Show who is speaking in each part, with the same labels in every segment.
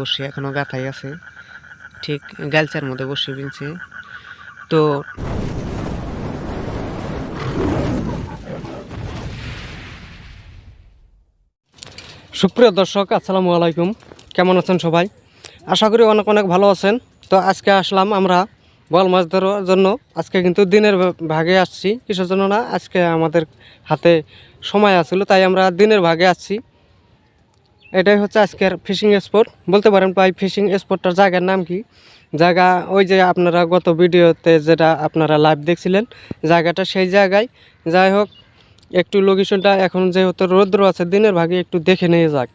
Speaker 1: বসে, এখনও গাথাই আছে। ঠিক গালচার মধ্যে বসে বিনছে। তো সুপ্রিয় দর্শক, আসসালামু আলাইকুম। কেমন আছেন সবাই? আশা করি অনেক অনেক ভালো আছেন। তো আজকে আসলাম আমরা বল মাছ ধরার জন্য। আজকে কিন্তু দিনের ভাগে আসছি, কিসের জন্য না? আজকে আমাদের হাতে সময় আছিল, তাই আমরা দিনের ভাগে আসছি। এটাই হচ্ছে আজকের ফিশিং স্পট বলতে পারেন ভাই ফিশিং স্পটটার জায়গার নাম কি? জায়গা, ওই যে আপনারা গত ভিডিওতে যেটা আপনারা লাইভ দেখছিলেন, জায়গাটা সেই জায়গায়। যাই হোক, একটু লোকেশনটা এখন যেহেতু রৌদ্র আছে, দিনের ভাগে একটু দেখে নিয়ে যাক।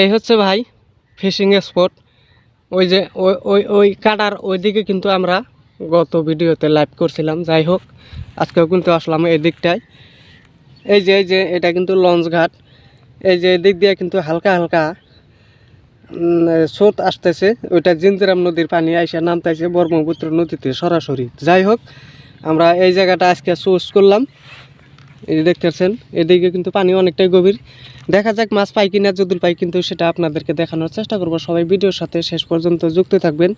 Speaker 1: এই হচ্ছে ভাই ফিশিং স্পট ওই যে ওই ওই ওই কাটার ওইদিকে কিন্তু আমরা গত ভিডিওতে লাইভ করছিলাম। যাই হোক, আজকেও কিন্তু আসলাম এই দিকটায়। এই যে এই যে, এটা কিন্তু লঞ্চ ঘাট। এই যে দিক দিয়ে কিন্তু হালকা হালকা স্রোত আসতেছে। ওইটা জিঞ্জিরাম নদীর পানি আইসা নামতেছে ব্রহ্মপুত্র নদীতে সরাসরি। যাই হোক, আমরা এই জায়গাটা আজকে চুজ করলাম। এই দেখতেছেন, এদিকে কিন্তু পানি অনেকটাই গভীর। দেখা যাক মাছ পাই কিনা যদি পাই কিন্তু সেটা আপনাদেরকে দেখানোর চেষ্টা করব। সবাই ভিডিওর সাথে শেষ পর্যন্ত যুক্ত থাকবেন।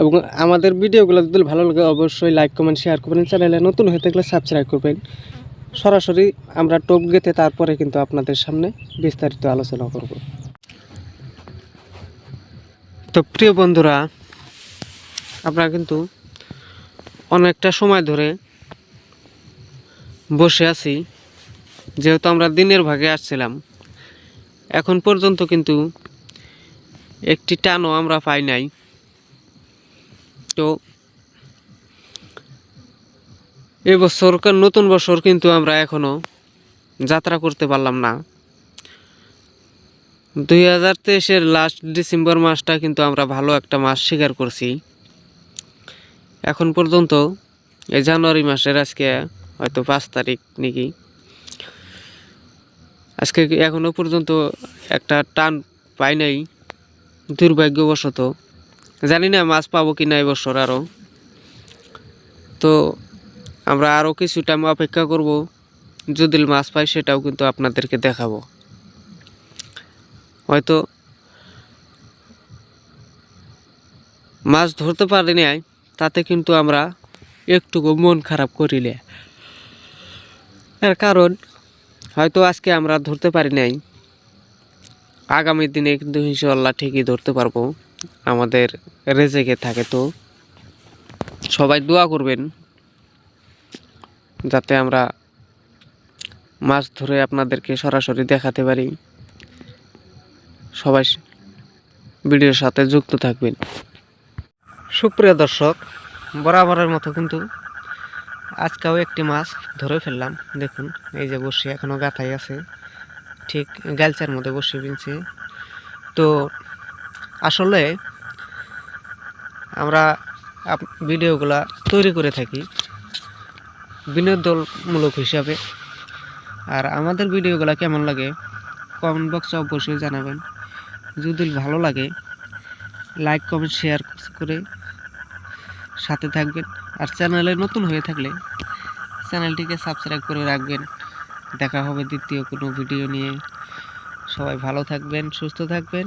Speaker 1: এবং আমাদের ভিডিওগুলো যদি ভালো লাগে, অবশ্যই লাইক কমেন্ট শেয়ার করবেন। চ্যানেলে নতুন হয়ে থাকলে সাবস্ক্রাইব করবেন। সরাসরি আমরা টোপ গেতে তারপরে কিন্তু আপনাদের সামনে বিস্তারিত আলোচনা করব। তো প্রিয় বন্ধুরা, আপনারা কিন্তু অনেকটা সময় ধরে বসে আছি, যেহেতু আমরা দিনের ভাগে আসছিলাম। এখন পর্যন্ত কিন্তু একটি টানও আমরা পাই নাই। তো এবছর নতুন বছর কিন্তু আমরা এখনও যাত্রা করতে পারলাম না। দুই হাজার তেইশের লাস্ট ডিসেম্বর মাসটা কিন্তু আমরা ভালো একটা মাস শিকার করছি। এখন পর্যন্ত এই জানুয়ারি মাসের আজকে হয়তো পাঁচ তারিখ নাকি। আজকে কি এখনও পর্যন্ত একটা টান পাই নাই, দুর্ভাগ্যবশত। জানি না মাছ পাবো কি না এবছর আরও তো আমরা আরও কিছু টাইম অপেক্ষা করব। যদি মাছ পাই, সেটাও কিন্তু আপনাদেরকে দেখাবো। হয়তো মাছ ধরতে পারি নাই, তাতে কিন্তু আমরা একটুকু মন খারাপ করিলে এর কারণ, হয়তো আজকে আমরা ধরতে পারি নাই। আগামী দিনে কিন্তু ইনশাল্লাহ ঠিকই ধরতে পারব। আমাদের রেজেকে থাকে তো। সবাই দোয়া করবেন। যাতে আমরা মাছ ধরে আপনাদেরকে সরাসরি দেখাতে পারি। সবাই ভিডিওর সাথে যুক্ত থাকবেন। সুপ্রিয় দর্শক, বরাবরের মতো কিন্তু আজকেও একটি মাছ ধরে ফেললাম। দেখুন, এই যে বসে এখনও গাথাই আছে। ঠিক গালচার মধ্যে বসে বিনছে তো আসলে আমরা ভিডিওগুলা তৈরি করে থাকি। বিনোদনমূলক হিসাবে। আর আমাদের ভিডিওগুলো কেমন লাগে কমেন্ট বক্সে অবশ্যই জানাবেন। যদি ভালো লাগে লাইক কমেন্ট শেয়ার করে সাথে থাকবেন। আর চ্যানেলে নতুন হয়ে থাকলে চ্যানেলটিকে সাবস্ক্রাইব করে রাখবেন। দেখা হবে দ্বিতীয় কোনো ভিডিও নিয়ে। সবাই ভালো থাকবেন, সুস্থ থাকবেন।